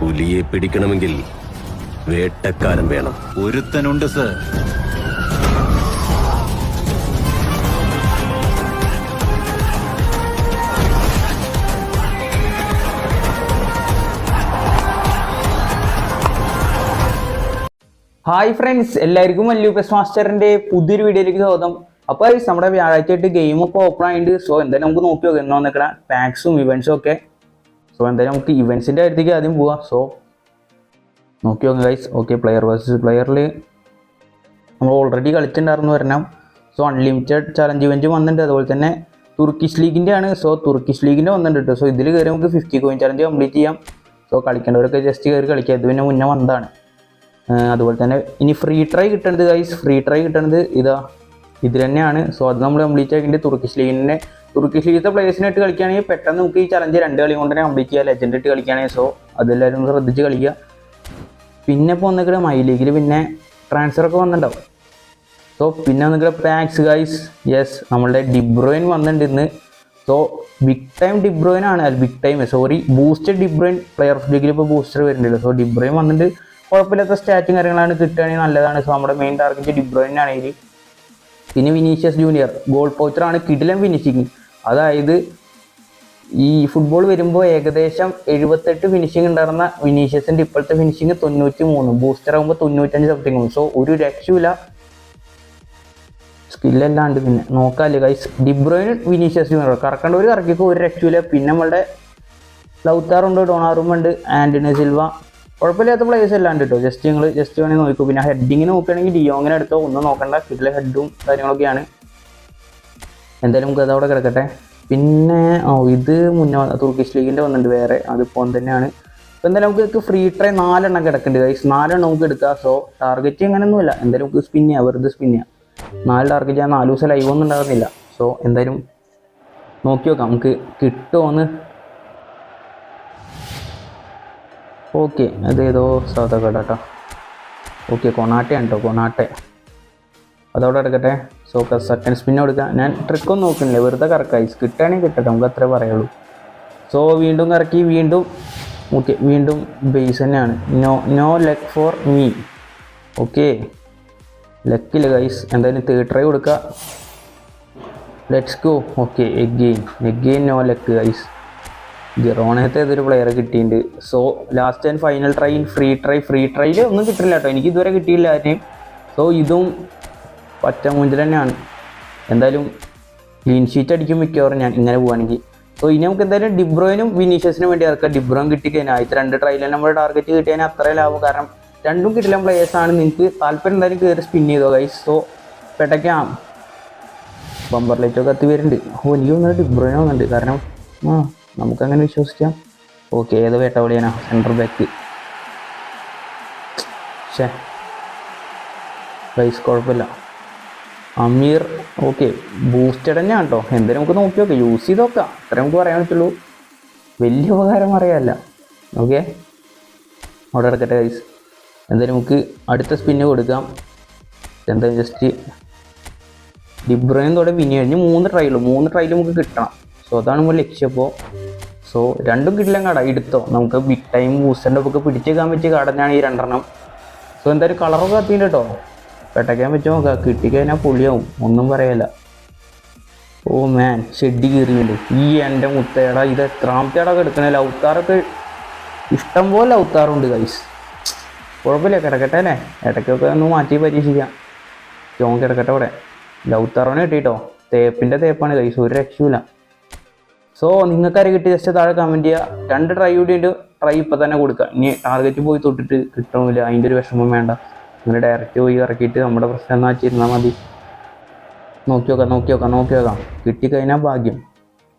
പുലിയെ പിടിക്കണമെങ്കിൽ വേട്ടക്കാരൻ വേണം. ഒരുത്തനുണ്ട് sir. Hi friends എല്ലാവർക്കും മല്ലു പെസ് മാസ്റ്ററിന്റെ പുതിയൊരു വീഡിയോയിലേക്ക് സ്വാഗതം. അപ്പോൾ നമ്മുടെ വ്യാഴാഴ്ച ആയിട്ട് ഗെയിം ഒക്കെ ഓപ്പൺ ആയിട്ട് സോ എന്തായാലും നമുക്ക് നോക്കി നോക്കാം. എന്നാ നിൽക്കണ പാക്സും ഇവന്റ്സും ഒക്കെ സോ എന്തായാലും നമുക്ക് ഇവൻസിന്റെ കാര്യത്തേക്ക് ആദ്യം പോവാം. സോ നോക്കി നോക്കാം ഗൈസ് ഓക്കെ പ്ലെയർ വേഴ്സസ് പ്ലെയറിൽ നമ്മൾ ഓൾറെഡി കളിച്ചിട്ടുണ്ടായിരുന്നു വരണം സോ അൺലിമിറ്റഡ് ചലഞ്ച് ഇവന്റ് വന്നിട്ടുണ്ട്. അതുപോലെ തന്നെ തുർക്കിഷ് ലീഗിന്റെ ആണ്. സോ തുർക്കിഷ് ലീഗിന്റെ വന്നിട്ടുണ്ട് സോ ഇതിൽ കയറി നമുക്ക് ഫിഫ്റ്റി കോയിൻ ചലഞ്ച് കംപ്ലീറ്റ് ചെയ്യാം. സോ കളിക്കേണ്ടവരൊക്കെ ജസ്റ്റ് കയറി കളിക്കുക. ഇത് പിന്നെ മുന്നേ വന്നതാണ്. അതുപോലെ തന്നെ ഇനി ഫ്രീ ട്രൈ കിട്ടണത് ഗൈസ് ഫ്രീ ട്രൈ കിട്ടണത് ഇതാ ഇതിൽ തന്നെയാണ്. സോ അത് നമ്മൾ കംപ്ലീറ്റ് ആക്കിയിട്ട് തുർക്കിഷ് ലീഗിനെ തുർക്കിഷ് ലീഗിലത്തെ പ്ലേയേഴ്സിനായിട്ട് കളിക്കുകയാണെങ്കിൽ പെട്ടെന്ന് നമുക്ക് ഈ ചലഞ്ച് രണ്ട് കളി കൊണ്ട് തന്നെ കംപ്ലീറ്റ് ചെയ്യാം. ലെജൻഡ് ഇട്ട് കളിക്കുകയാണെങ്കിൽ സോ അതെല്ലാവരും ശ്രദ്ധിച്ച് കളിക്കുക. പിന്നെ ഇപ്പോൾ വന്നിട്ട് മൈ ലീഗിൽ പിന്നെ ട്രാൻസ്ഫർ ഒക്കെ വന്നിട്ടുണ്ടാവും. സോ പിന്നെ വന്നിട്ട് പാക്സ് ഗൈസ് യെസ് നമ്മളുടെ ഡിബ്രോയിൻ വന്നിട്ടുണ്ട് ഇന്ന്. So big time De Bruyne ആണ്. Big time sorry booster De Bruyne player of ലീഗിൽ ഇപ്പോൾ ബൂസ്റ്റർ വരുന്നുണ്ട്. സോ ഡിബ്രോയിൻ വന്നിട്ട് കുഴപ്പമില്ലാത്ത സ്റ്റാറ്റും കാര്യങ്ങളാണ് കിട്ടുകയാണെങ്കിൽ നല്ലതാണ്. സോ നമ്മുടെ മെയിൻ ടാർഗറ്റ് ഡിബ്രോയിൻ ആണെങ്കിൽ പിന്നെ വിനീഷ്യസ് ജൂനിയർ ഗോൾ പോച്ചറാണ് കിഡിലം ഫിനിഷിങ് അതായത് ഈ ഫുട്ബോൾ വരുമ്പോൾ ഏകദേശം എഴുപത്തെട്ട് ഫിനിഷിംഗ് ഉണ്ടായിരുന്ന വിനീഷ്യസിന്റെ ഇപ്പോഴത്തെ ഫിനിഷിംഗ് തൊണ്ണൂറ്റി മൂന്ന് ബൂസ്റ്റർ ആകുമ്പോൾ തൊണ്ണൂറ്റഞ്ച് സംതിങ് സോ ഒരു രക്ഷയില്ല സ്കില്ലല്ലാണ്ട് പിന്നെ. നോക്കാല്ലേ guys De Bruyne Vinicius junior കറക്കേണ്ട ഒരു കറക്കിക്കോ ഒരു രക്ഷയില്ല പിന്നെ നമ്മളുടെ ലൗത്താറുണ്ട് ഡൊണാറുമുണ്ട് ആന്റണി സിൽവ. കുഴപ്പമില്ലാത്ത പ്ലേയേഴ്സ് അല്ലാണ്ട് കേട്ടോ ജസ്റ്റ് നിങ്ങൾ ജസ്റ്റ് വേണമെങ്കിൽ നോക്കൂ. പിന്നെ ഹെഡിങ്ങിന് നോക്കുകയാണെങ്കിൽ ഡിയോങ്ങിനെ എടുത്തോ ഒന്നും നോക്കണ്ട. കിട്ടിലെ ഹെഡും കാര്യങ്ങളൊക്കെയാണ്. എന്തായാലും നമുക്ക് അതവിടെ കിടക്കട്ടെ. പിന്നെ ഓ ഇത് മുന്നേ തുർക്കിഷ് ലീഗിന്റെ വന്നിട്ടുണ്ട് വേറെ. അതിപ്പോൾ തന്നെയാണ്. അപ്പോൾ എന്തായാലും നമുക്ക് ഫ്രീ ട്രൈ നാലെണ്ണം കിടക്കുന്നുണ്ട്. ഗൈസ് നാലെണ്ണം നമുക്ക് എടുക്കാം. സോ ടാർഗറ്റ് അങ്ങനെയൊന്നുമില്ല. എന്തായാലും നമുക്ക് സ്പിൻ ചെയ്യാം. വെറുതെ സ്പിൻ ചെയ്യാം. നാല് ടാർഗറ്റ് ചെയ്യാൻ നാല് ദിവസം ലൈവ് ഒന്നും ഉണ്ടാകുന്നില്ല. സോ എന്തായാലും നോക്കി നോക്കാം. നമുക്ക് കിട്ടുമോന്ന് ഓക്കെ അതേതോ സൗദക്കട കേട്ടോ ഓക്കെ കൊണാട്ടയാണ് കേട്ടോ കൊണാട്ടെ. അതവിടെ എടുക്കട്ടെ. സോ സെക്കൻഡ് സ്പിൻ കൊടുക്കാം. ഞാൻ ട്രിക്കൊന്നും നോക്കുന്നില്ല. വെറുതെ കറക്കായി കിട്ടുകയാണെങ്കിൽ കിട്ടട്ടെ നമുക്ക് അത്രേ പറയുള്ളൂ. സോ വീണ്ടും കറക്കി വീണ്ടും ഓക്കെ വീണ്ടും ബേസ് തന്നെയാണ്. No no luck for me okay. ലക്കില്ല guys എന്തായാലും തേട്ടറേ കൊടുക്കുക let's go okay again again no luck guys ഗിറോണത്തെ ഏതൊരു പ്ലെയർ കിട്ടിയിട്ടുണ്ട് so last and final try free try free ട്രൈയിൽ ഒന്നും കിട്ടില്ല കേട്ടോ എനിക്ക് ഇതുവരെ കിട്ടിയില്ല ആരെയും. സോ ഇതും പച്ചമൂഞ്ചൽ തന്നെയാണ്. എന്തായാലും ക്ലീൻ ഷീറ്റ് അടിക്കും മിക്കവാറും ഞാൻ ഇങ്ങനെ പോവുകയാണെങ്കിൽ സോ ഇനി നമുക്ക് എന്തായാലും ഡിബ്രോയിനും വിനീഷ്യസിനും വേണ്ടി ഇറക്കാം. ഡിബ്രോയും കിട്ടിക്കഴിഞ്ഞാൽ ആദ്യത്തെ രണ്ട് ട്രൈയിൽ നമ്മുടെ ടാർഗറ്റ് കിട്ടിയാൽ അത്രയും ലാഭം. കാരണം രണ്ടും കിട്ടില്ല ആണ്. നിങ്ങൾക്ക് താല്പര്യം എന്തായാലും കയറി സ്പിൻ ചെയ്തോ ഗൈസ് സോ പെട്ടയ്ക്കാം ബമ്പർ ലൈറ്റൊക്കെ കത്തി വരുന്നുണ്ട്. ഓ എനിക്ക് തോന്നുന്നത് ഡിബ്രോയിന് വന്നിട്ടുണ്ട്. കാരണം ആ. നമുക്കങ്ങനെ വിശ്വസിക്കാം. ഓക്കെ ഏത് വേട്ടവളിയാനാ? സെന്റർ ബാക്ക് ഷേ പ്രൈസ് കുഴപ്പമില്ല. അമീർ ഓക്കെ ബൂസ്റ്റഡ് തന്നെയാണ് കേട്ടോ എന്തായാലും നമുക്ക് നോക്കി നോക്കാം യൂസ് ചെയ്ത് നോക്കാം അത്രേ നമുക്ക് പറയാൻ പറ്റുള്ളൂ. വലിയ ഉപകാരം അറിയാമല്ല ഓക്കെ. അവിടെ കിടക്കട്ടെ ഗൈസ് എന്തായാലും നമുക്ക് അടുത്ത സ്പിന്ന് കൊടുക്കാം. എന്താ ജസ്റ്റ് ഡിബ്രോയും തോടെ വിനി കഴിഞ്ഞ് മൂന്ന് ട്രൈ ഉള്ളൂ. മൂന്ന് ട്രൈയിൽ നമുക്ക് കിട്ടണം. സോ അതാണ് നമ്മൾ ലക്ഷ്യം അപ്പോൾ സോ രണ്ടും കിട്ടില്ല കട എടുത്തോ നമുക്ക് ബിഗ് ടൈം ബൂസ്റ്ററിന്റെ ഒക്കെ പിടിച്ചേക്കാൻ പറ്റിയ കടഞ്ഞാണ് ഈ രണ്ടെണ്ണം. സോ എന്തായാലും കളറൊക്കെ കത്തിയിട്ട് കേട്ടോ. പെട്ടയ്ക്കാൻ പറ്റുമോ? നോക്കാം കിട്ടിക്കഴിഞ്ഞാൽ പൊളിയാവും. ഒന്നും പറയല്ല. ഓ മാൻ ഷെഡ് കീറിയുണ്ട് ഈ എന്റെ മുത്തയട ഇത് എത്രാമത്തെ അടക്കം എടുക്കണേ ലൗത്താറൊക്കെ ഇഷ്ടം പോലെ ലൗത്താറുണ്ട് ഗൈസ് കുഴപ്പമില്ല കിടക്കട്ടെ അല്ലേ? ഇടയ്ക്കൊക്കെ ഒന്ന് മാറ്റി പരീക്ഷിക്കാം. ജോൺ കിടക്കട്ടെ അവിടെ. ലൗത്താറോനെ കിട്ടിട്ടോ. തേപ്പിന്റെ തേപ്പാണ് കൈസ് ഒരു രക്ഷയില്ല സോ നിങ്ങൾക്കാരെ കിട്ടി ജസ്റ്റ് താഴെ കമന്റ് ചെയ്യുക രണ്ട് ട്രൈ കൂടി ഉണ്ട്. ട്രൈ ഇപ്പം തന്നെ കൊടുക്കുക. ഇനി ടാർഗറ്റ് പോയി തൊട്ടിട്ട് കിട്ടണമില്ല അതിന്റെ ഒരു വിഷമം വേണ്ട. അങ്ങനെ ഡയറക്റ്റ് പോയി ഇറക്കിയിട്ട് നമ്മുടെ പ്രശ്നം എന്നാ വെച്ചിരുന്നാൽ മതി. നോക്കി നോക്കാം നോക്കി നോക്കാം നോക്കി നോക്കാം. കിട്ടിക്കഴിഞ്ഞാൽ ഭാഗ്യം.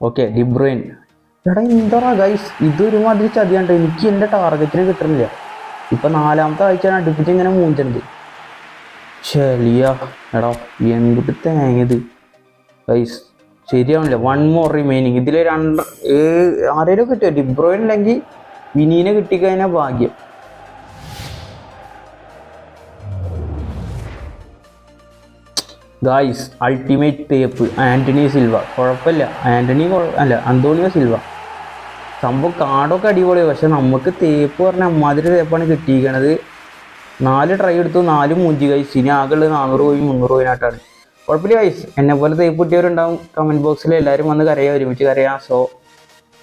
ഓക്കെ ഡിബ്രോയിൻ എടാ എന്താ ഗൈസ് ഇതൊരുമാതിരി ചതിയാണ്ട്? എനിക്ക് എന്റെ ടാർഗറ്റിന് കിട്ടുന്നില്ല ഇപ്പം നാലാമത്തെ ആഴ്ച അടുപ്പിച്ച് ഇങ്ങനെ മൂഞ്ചുണ്ട്. ശരിയ എടാ എന്തിട്ട് തേങ്ങത് ഗൈസ് ശരിയാവണില്ല. വൺ മോർ റിമൈനിങ് ഇതിൽ രണ്ട് ആരേലും കിട്ടിയോ? ഡിബ്രോയിൻ അല്ലെങ്കിൽ വിനീനെ കിട്ടിക്കഴിഞ്ഞാൽ ഭാഗ്യം. ഗായ്സ് അൾട്ടിമേറ്റ് തേപ്പ് ആന്റണി സിൽവ കുഴപ്പമില്ല ആന്റണി കുഴ- അല്ല അന്തോണിയോ സിൽവ സംഭവം കാടൊക്കെ അടിപൊളി പക്ഷെ നമുക്ക് തേപ്പ് പറഞ്ഞ അമ്മാതിരി തേപ്പാണ് കിട്ടിയിരിക്കണത്. നാല് ട്രൈ എടുത്തു നാലും മൂഞ്ചി. കൈസ് ഇനി ആകെ ഉള്ളത് നാനൂറ് പോയി മുന്നൂറ് പോയിനായിട്ടാണ് കുഴപ്പമില്ല വൈസ് എന്നെ പോലെ തേപ്പ് കിട്ടിയവരുണ്ടാവും കമന്റ് ബോക്സിൽ എല്ലാവരും വന്ന് കരയാം ഒരുമിച്ച് കരയാം. സോ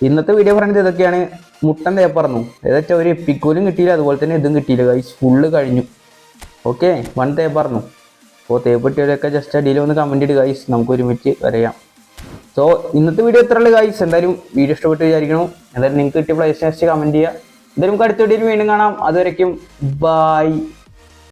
ഇന്നത്തെ വീഡിയോ പറയുന്നത് ഇതൊക്കെയാണ്. മുട്ടൻ തേപ്പറന്നു ഏതാച്ചാൽ ഒരു എപ്പിക്കോലും കിട്ടിയില്ല. അതുപോലെ തന്നെ ഇതും കിട്ടിയില്ല ഗൈസ് ഫുള്ള് കഴിഞ്ഞു. ഓക്കെ വൺ തേപ്പറന്നു അപ്പോൾ തേപ്പ് കിട്ടിയവരൊക്കെ ജസ്റ്റ് അടിയിൽ വന്ന് കമന്റ് ഇടുക ഗൈസ് നമുക്ക് ഒരുമിച്ച് കരയാം. സോ ഇന്നത്തെ വീഡിയോ എത്ര ഉള്ളു ഗൈസ് എന്തായാലും വീഡിയോ ഇഷ്ടപ്പെട്ട് വിചാരിക്കണം എന്തായാലും നിങ്ങൾക്ക് കിട്ടിയ പ്ലേസ് കമന്റ് ചെയ്യുക. എന്തായാലും നമുക്ക് അടുത്ത വീഡിയോയിൽ വീണ്ടും കാണാം. അതുവരയ്ക്കും ബൈ